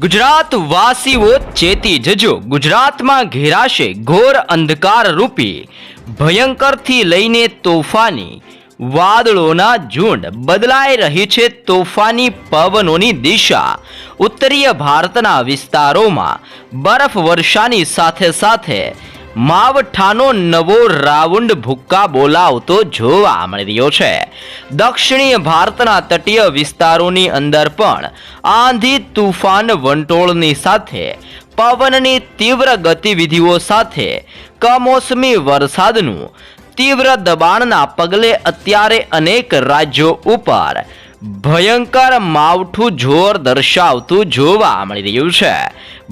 ગુજરાત વાસીઓ ચેતી જજો. ગુજરાતમાં ઘેરાશે ઘોર અંધકાર રૂપી. ભયંકરથી લઈને તોફાની. વાદળોના ઝુંડ બદલાઈ રહી છે તોફાની પવનોની દિશા. ઉત્તરીય ભારતના વિસ્તારોમાં બરફ વર્ષાની સાથે સાથે માવઠાનો નવો રાઉન્ડ ભૂક્કા બોલાવતો જોવા મળી રહ્યો છે. દક્ષિણીય ભારતના તટીય વિસ્તારોની અંદર પણ આંધી તુફાન વંટોળની સાથે, પવનની તીવ્ર ગતિવિધિઓ સાથે, કમોસમી વરસાદનું તીવ્ર દબાણના પગલે અત્યારે અનેક રાજ્યો ઉપર ભયંકર માવઠું જોર દર્શાવતું જોવા મળી રહ્યું છે.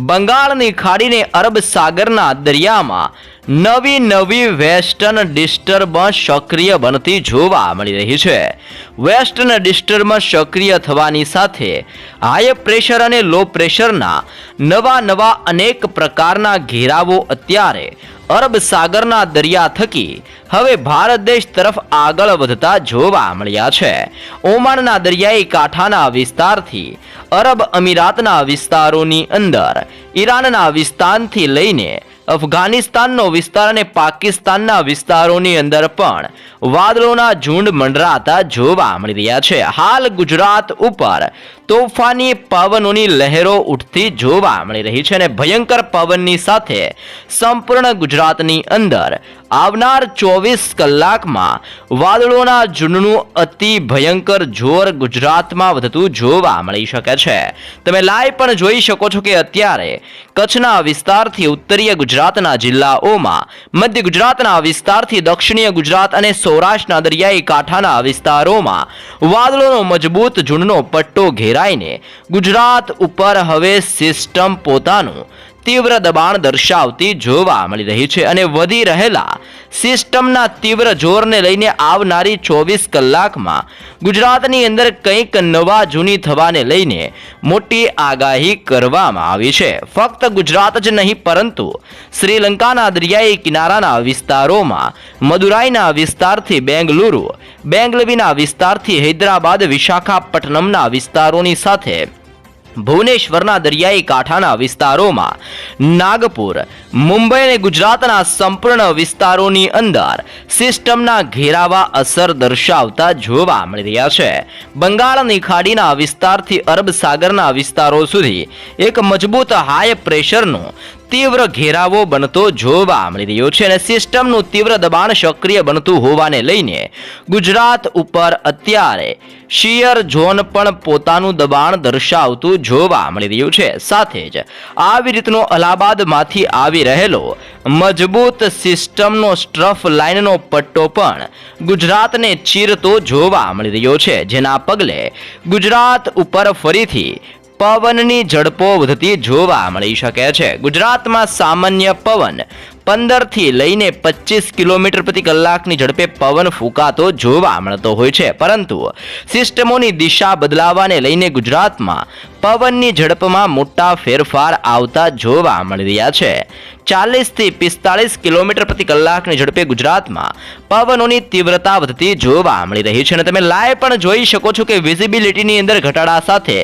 બંગાળની ખાડીને અરબ સાગરના દરિયામાં નવી નવી વેસ્ટર્ન ડિસ્ટર્બન્સ સક્રિય બનતી જોવા મળી રહી છે. વેસ્ટર્ન ડિસ્ટર્બન્સ સક્રિય થવાની સાથે હાઈ પ્રેશર અને લો પ્રેશરના નવા નવા અનેક પ્રકારના ઘેરાવો અત્યારે અરબ સાગરના દરિયા થકી હવે ભારત દેશ તરફ આગળ વધતા જોવા મળ્યા છે. ઓમાનના દરિયાઈ કાંઠાના વિસ્તારથી અરબ અમીરાતના વિસ્તારોની અંદર ઈરાનના વિસ્તારથી લઈને અફઘાનિસ્તાનનો વિસ્તાર અને પાકિસ્તાનના વિસ્તારોની અંદર પણ વાદળોના ઝુંડ મંડરાતા જોવા મળી રહ્યા છે. હાલ ગુજરાત ઉપર તોફાની પવનોની લહેરો ઉઠતી જોવા મળી રહી છે અને ભયંકર પવનની સાથે સંપૂર્ણ ગુજરાતની અંદર આવનાર ચોવીસ કલાકમાં વાદળોના ઝુંડનું અતિ ભયંકર જોર ગુજરાતમાં વધતું જોવા મળી શકે છે. તમે લાઈવ પણ જોઈ શકો છો કે અત્યારે કચ્છના વિસ્તારથી ઉત્તરીય ગુજરાતના જિલ્લાઓમાં, મધ્ય ગુજરાતના વિસ્તારથી દક્ષિણીય ગુજરાત અને સૌરાષ્ટ્રના દરિયાઈ કાંઠાના વિસ્તારોમાં વાદળોનો મજબૂત ઝુંડનો પટ્ટો ઘેરાઈને ગુજરાત ઉપર હવે સિસ્ટમ પોતાનું તીવ્ર દબાણ દર્શાવતી જોવા મળી રહી છે અને વધી રહેલા સિસ્ટમના તીવ્ર જોરને લઈને આવનારી ચોવીસ કલાકમાં ગુજરાતની અંદર કંઈક નવા જૂની થવાને લઈને મોટી આગાહી કરવામાં આવી છે. ફક્ત ગુજરાત જ નહીં, પરંતુ શ્રીલંકાના દરિયાઈ કિનારાના વિસ્તારોમાં મદુરાઈના વિસ્તારથી બેંગલુરુ, બેંગલવીના વિસ્તારથી હૈદરાબાદ, વિશાખાપટ્ટનમના વિસ્તારોની સાથે ભુવનેશ્વરના દરિયાઈ કાંઠાના વિસ્તારોમાં નાગપુર, મુંબઈ અને ગુજરાતના સંપૂર્ણ વિસ્તારોની અંદર સિસ્ટમના ઘેરાવા અસર દર્શાવતા જોવા મળી રહ્યા છે. બંગાળની ખાડીના વિસ્તારથી અરબ સાગરના વિસ્તારો સુધી એક મજબૂત હાઈ પ્રેશરનો તીવ્ર ઘેરાવો બનતો જોવા મળી રહ્યો છે અને સિસ્ટમનું તીવ્ર દબાણ સક્રિય બનતું હોવાને લઈને ગુજરાત ઉપર અત્યારે શિયર ઝોન પણ પોતાનું દબાણ દર્શાવતું જોવા મળી રહ્યું છે. સાથે જ આવી રીતનો અલ્હાબાદમાંથી આવી રહેલો મજબૂત સિસ્ટમનો સ્ટ્રફ લાઇનનો પટ્ટો પણ ગુજરાતને ચીરતો જોવા મળી રહ્યો છે. જેના પગલે ગુજરાત ઉપર ફરીથી પવનની ઝડપો વધતી જોવા મળી શકે છે. ગુજરાતમાં સામાન્ય પવન પંદરથી લઈને પચીસ કિલોમીટર પ્રતિ કલાકની ઝડપે પવન ફૂંકાતો જોવા મળતો હોય છે. પરંતુ સિસ્ટમોની દિશા બદલાવાને લઈને ગુજરાતમાં પવનની ઝડપમાં મોટા ફેરફાર આવતા જોવા મળી રહ્યા છે. ચાલીસથી પિસ્તાળીસ કિલોમીટર પ્રતિ કલાકની ઝડપે ગુજરાતમાં પવનોની તીવ્રતા વધતી જોવા મળી રહી છે અને તમે લાઈવ પણ જોઈ શકો છો કે વિઝિબિલિટીની અંદર ઘટાડા સાથે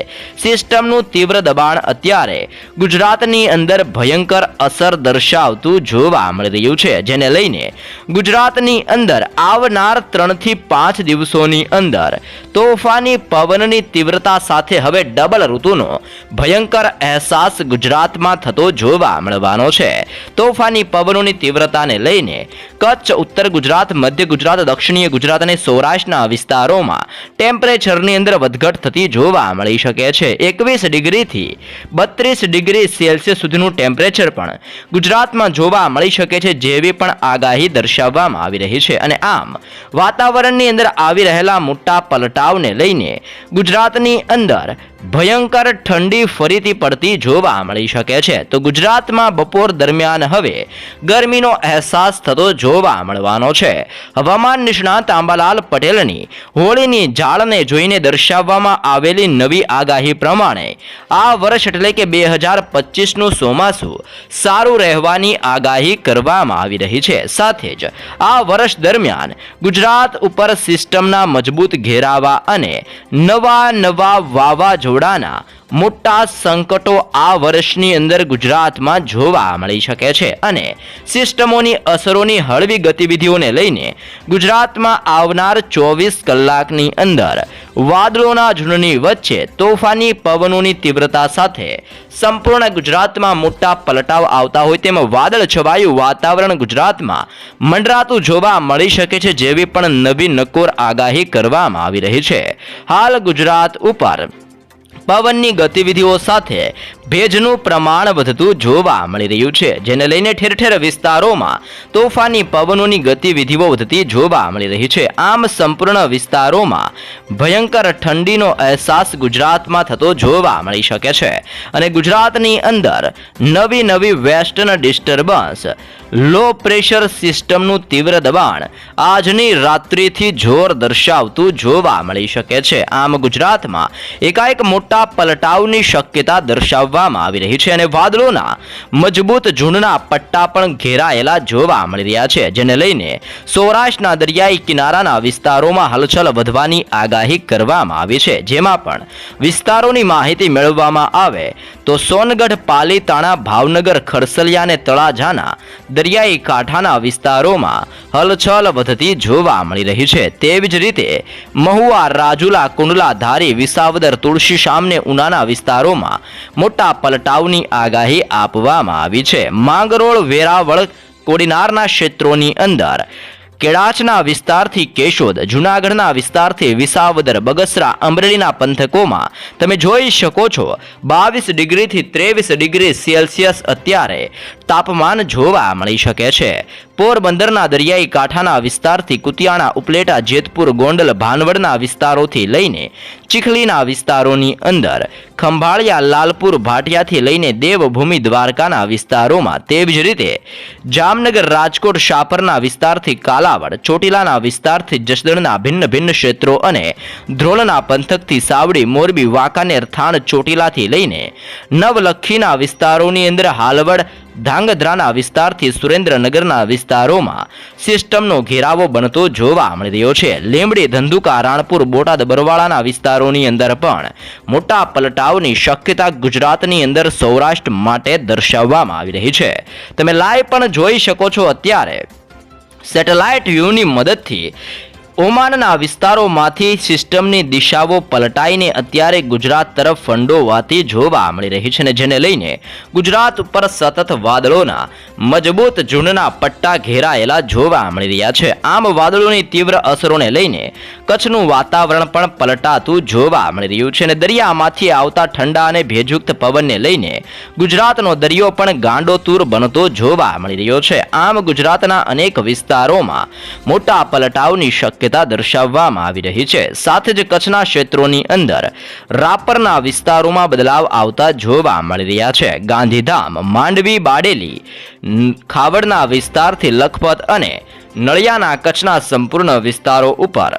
સિસ્ટમનું તીવ્ર દબાણ અત્યારે ગુજરાતની અંદર ભયંકર અસર દર્શાવતું જોવા મળી રહ્યું છે. જેને લઈને ગુજરાતની અંદર આવનાર ત્રણથી પાંચ દિવસોની અંદર તોફાની પવનની તીવ્રતા સાથે હવે ડબલ ઋતુનો ભયંકર અહેસાસ ગુજરાતમાં થતો જોવા મળવાનો છે. તોફાની પવનોની તીવ્રતાને લઈને કચ્છ, ઉત્તર ગુજરાત, મધ્ય ગુજરાત, દક્ષિણીય ગુજરાત અને સૌરાષ્ટ્રના વિસ્તારોમાં ટેમ્પરેચરની અંદર વધઘટ થતી જોવા મળી શકે છે. એકવીસ ડિગ્રીથી બત્રીસ ડિગ્રી સેલ્સિયસ સુધીનું ટેમ્પરેચર પણ ગુજરાતમાં જોવા મળી શકે છે જેવી પણ આગાહી દર્શાવવામાં આવી રહી છે. અને આમ, વાતાવરણની અંદર આવી રહેલા મોટા પલટાવને લઈને ગુજરાતની અંદર ભયંકર ઠંડી ફરીથી પડતી જોવા મળી શકે છે. તો ગુજરાતમાં બપોર દરમિયાન હવે ગરમીનો અહેસાસ થતો જોવા મળવાનો છે. હવામાન નિષ્ણાત આંબાલાલ પટેલની હોળીની જાળને જોઈને દર્શાવવામાં આવેલી નવી આગાહી પ્રમાણે આ વર્ષ એટલે કે બે હજાર પચીસનું ચોમાસું સારું રહેવાની આગાહી કરવામાં આવી રહી છે. સાથે જ આ વર્ષ દરમિયાન ગુજરાત ઉપર સિસ્ટમના મજબૂત ઘેરાવા અને નવા નવા વાવાઝોડા વાવાઝોડાના મોટા સંકટો આ વર્ષની અંદર ગુજરાતમાં જોવા મળી શકે છે અને સિસ્ટમોની અસરોની હળવી ગતિવિધિઓને લઈને ગુજરાતમાં આવનાર ચોવીસ કલાકની અંદર વાદળોના ઝુંડની વચ્ચે તોફાની પવનોની તીવ્રતા સાથે સંપૂર્ણ ગુજરાતમાં મોટા પલટાવ આવતા હોય તેમ વાદળ છવાયું વાતાવરણ ગુજરાતમાં મંડરાતું જોવા મળી શકે છે જેવી પણ નવી નકોર આગાહી કરવામાં આવી રહી છે. હાલ ગુજરાત ઉપર પવનની ગતિવિધિઓ સાથે ભેજનું પ્રમાણ વધતું જોવા મળી રહ્યું છે, જેને લઈને ઠેર ઠેર વિસ્તારોમાં તોફાની પવનોની ગતિવિધિઓ વધતી જોવા મળી રહી છે. આમ સંપૂર્ણ વિસ્તારોમાં ભયંકર ઠંડીનો અહેસાસ ગુજરાતમાં થતો જોવા મળી શકે છે. અને ગુજરાતની અંદર નવી નવી વેસ્ટર્ન ડિસ્ટર્બન્સ લો પ્રેશર સિસ્ટમનું તીવ્ર દબાણ આજની રાત્રિથી જોર દર્શાવતું જોવા મળી શકે છે. આમ ગુજરાતમાં એકાએક મોટા પલટાવની શક્યતા દર્શાવવામાં આવી રહી છે અને વાદળોના મજબૂત ઝૂંડના પટ્ટા પણ ઘેરાયેલા જોવા મળી રહ્યા છે, જેને લઈને સૌરાષ્ટ્રના દરિયાઈ કિનારાના વિસ્તારોમાં હલચલ વધવાની આગાહી કરવામાં આવી છે. જેમાં પણ વિસ્તારોની માહિતી મેળવવામાં આવે તો સોનગઢ, પાલીતાણા, ભાવનગર, ખરસલિયા અને તળાજાના દરિયાઈ કાંઠાના વિસ્તારોમાં હલચલ વધતી જોવા મળી રહી છે. તેવી જ રીતે મહુવા, રાજુલા, કુંડલા, ધારી, વિસાવદર, તુલસી શામને ઉનાના વિસ્તારોમાં મોટા પલટાવની આગાહી આપવામાં આવી છે. માંગરોળ, વેરાવળ, કોડીનારના ક્ષેત્રોની અંદર કેળાચના વિસ્તારથી કેશોદ, જુનાગઢના વિસ્તારથી વિસાવદર, બગસરા, અમરેલીના પંથકોમાં તમે જોઈ શકો છો બાવીસ ડિગ્રીથી ત્રેવીસ ડિગ્રી સેલ્સિયસ અત્યારે તાપમાન જોવા મળી શકે છે. પોરબંદરના દરિયાઈ કાંઠાના વિસ્તારથી કુતિયાણા, ઉપલેટા, જેતપુર, ગોંડલ, ભાનવડના વિસ્તારોથી લઈને ચીખલીના વિસ્તારોની અંદર. ખંભાળિયા, લાલપુર, ભાટિયાથી લઈને દેવભૂમિ દ્વારકાના વિસ્તારોમાં તેવી જ રીતે જામનગર, રાજકોટ, શાપરના વિસ્તારથી કાલાવડ, ચોટીલાના વિસ્તારથી જસદણના ભિન્ન ભિન્ન ક્ષેત્રો અને ધ્રોલના પંથકથી સાવડી, મોરબી, વાંકાનેર, થાણ, ચોટીલાથી લઈને નવલખીના વિસ્તારોની અંદર હાલવડ ધાંગધ્રાના વિસ્તારથી સુરેન્દ્રનગરના વિસ્તારોમાં સિસ્ટમનો ઘેરાવો બનતો જોવા મળી રહ્યો છે. લીંબડી, ધંધુકા, રાણપુર, બોટાદ, બરવાળાના વિસ્તારોની અંદર પણ મોટા પલટાવની શક્યતા ગુજરાતની અંદર સૌરાષ્ટ્ર માટે દર્શાવવામાં આવી રહી છે. તમે લાઈવ પણ જોઈ શકો છો અત્યારે. સેટેલાઇટ વ્યૂની મદદથી ઓમાનના વિસ્તારોમાંથી સિસ્ટમની દિશાઓ પલટાઈને અત્યારે ગુજરાત તરફ ફંડોવાતી જોવા મળી રહી છે અને જેને લઈને ગુજરાત ઉપર સતત વાદળોના મજબૂત ઝુંડના પટ્ટા ઘેરાયેલા જોવા મળી રહ્યા છે. આમ વાદળોની તીવ્ર અસરોને લઈને કચ્છનું વાતાવરણ પણ પલટાતું જોવા મળી રહ્યું છે અને દરિયામાંથી આવતા ઠંડા અને ભેજયુક્ત પવનને લઈને ગુજરાતનો દરિયો પણ ગાંડોતૂર બનતો જોવા મળી રહ્યો છે. આમ ગુજરાતના અનેક વિસ્તારોમાં મોટા પલટાવની શક્યતા દર્શાવવામાં આવી રહી છે. સાથે જ કચ્છના ક્ષેત્રોની અંદર રાપરના વિસ્તારોમાં બદલાવ આવતા જોવા મળી રહ્યા છે. ગાંધીધામ, માંડવી, બાડેલી ખાવડના વિસ્તારથી લખપત અને નળિયાના કચ્છના સંપૂર્ણ વિસ્તારો ઉપર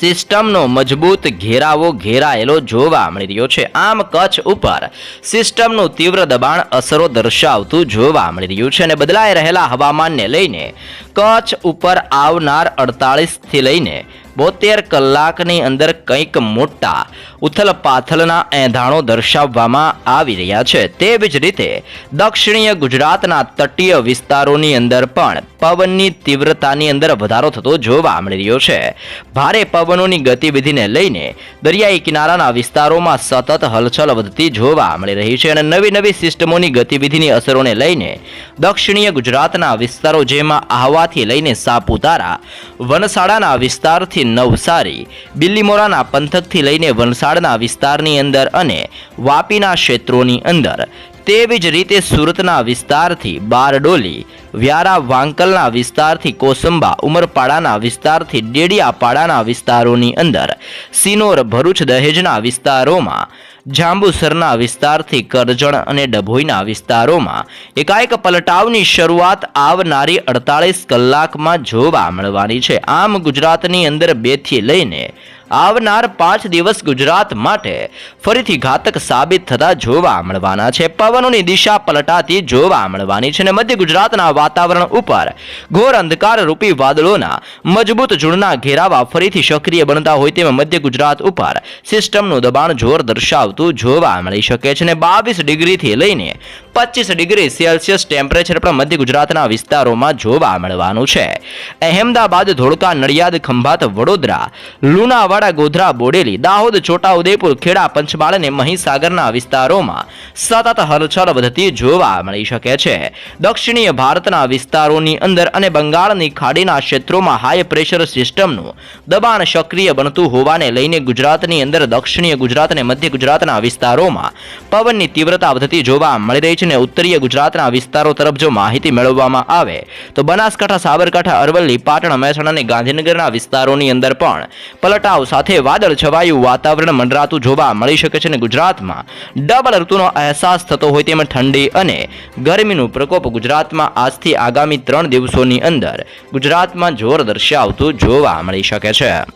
સિસ્ટમનો મજબૂત ઘેરાવો ઘેરાયેલો જોવા મળી રહ્યો છે. આમ કચ્છ ઉપર સિસ્ટમનું તીવ્ર દબાણ અસરો દર્શાવતું જોવા મળી રહ્યું છે અને બદલાઈ રહેલા હવામાનને લઈને કચ્છ ઉપર આવનાર અડતાળીસથી લઈને બોતેર કલાકની અંદર કંઈક મોટા ઉથલપાથલના એંધાણો દર્શાવવામાં આવી રહ્યા છે. તેવી જ રીતે દક્ષિણીય ગુજરાતના તટીય વિસ્તારોની અંદર પણ પવનની તીવ્રતાની અંદર વધારો થતો જોવા મળી રહ્યો છે. ભારે પવનોની ગતિવિધિને લઈને દરિયાઈ કિનારાના વિસ્તારોમાં સતત હલચલ વધતી જોવા મળી રહી છે અને નવી નવી સિસ્ટમોની ગતિવિધિની અસરોને લઈને દક્ષિણીય ગુજરાતના વિસ્તારો જેમાં આહવાથી લઈને સાપુતારા વનસાડાના વિસ્તારથી નવસારી બિલ્લીમોરાના પંથકથી લઈને વલસાડના વિસ્તારની અંદર અને વાપીના ક્ષેત્રોની અંદર. તેવી જ રીતે સુરતના વિસ્તારથી બારડોલી, વ્યારા વાંકલના વિસ્તારથી કોસંબા, ઉમરપાડાના વિસ્તારથી ડેડિયાપાડાના વિસ્તારોની અંદર સિનોર ભરૂચ દહેજના વિસ્તારોમાં, જાંબુસરના વિસ્તારથી કરજણ અને ડભોઈના વિસ્તારોમાં એકાએક પલટાવની શરૂઆત આવનારી અડતાળીસ કલાકમાં જોવા મળવાની છે. આમ ગુજરાતની અંદર બેથી લઈને આવનાર પાંચ દિવસ ગુજરાત માટે ફરીથી ઘાતક સાબિત થતા જોવા મળવાના છે. પવનોની દિશા પલટાતી જોવા મળવાની છે અને મધ્ય ગુજરાતના વાતાવરણ ઉપર ઘોર અંધકાર રૂપી વાદળોના મજબૂત ઝૂળના ઘેરાવા ફરીથી સક્રિય બનતા હોય તેમ મધ્ય ગુજરાત ઉપર સિસ્ટમનું દબાણ જોર દર્શાવતું જોવા મળી શકે છે અને બાવીસ ડિગ્રીથી લઈને પચીસ ડિગ્રી સેલ્સિયસ ટેમ્પરેચર પણ મધ્ય ગુજરાતના વિસ્તારોમાં જોવા મળવાનું છે. અહેમદાબાદ, ધોળકા, નડિયાદ, ખંભાત, વડોદરા, લુણાવાડા ગોધરા, બોડેલી, દાહોદ, છોટાઉદેપુર, ખેડા, પંચમહાલ અને મહીસાગરના વિસ્તારોમાં સતત હલચલ વધતી જોવા મળી શકે છે. દક્ષિણીય ભારતના વિસ્તારોની અંદર અને બંગાળની ખાડીના ક્ષેત્રોમાં હાઈ પ્રેશર સિસ્ટમનું દબાણ સક્રિય બનતું હોવાને લઈને ગુજરાતની અંદર દક્ષિણીય ગુજરાત અને મધ્ય ગુજરાતના વિસ્તારોમાં પવનની તીવ્રતા વધતી જોવા મળી રહી છે અને ઉત્તરીય ગુજરાતના વિસ્તારો તરફ જો માહિતી મેળવવામાં આવે, તો બનાસકાંઠા, સાબરકાંઠા, અરવલ્લી, પાટણ, મહેસાણા અને ગાંધીનગરના વિસ્તારોની અંદર પણ પલટાવ સાથે વાદળ છવાયું, વાતાવરણ મંડરાતું જોવા મળી શકે છે અને ગુજરાતમાં ડબલ ઋતુનો અહેસાસ થતો હોય તેમ ઠંડી અને ગરમીનું પ્રકોપ ગુજરાતમાં આજથી આગામી ત્રણ દિવસોની અંદર ગુજરાતમાં જોર દર્શાવતું જોવા મળી શકે છે.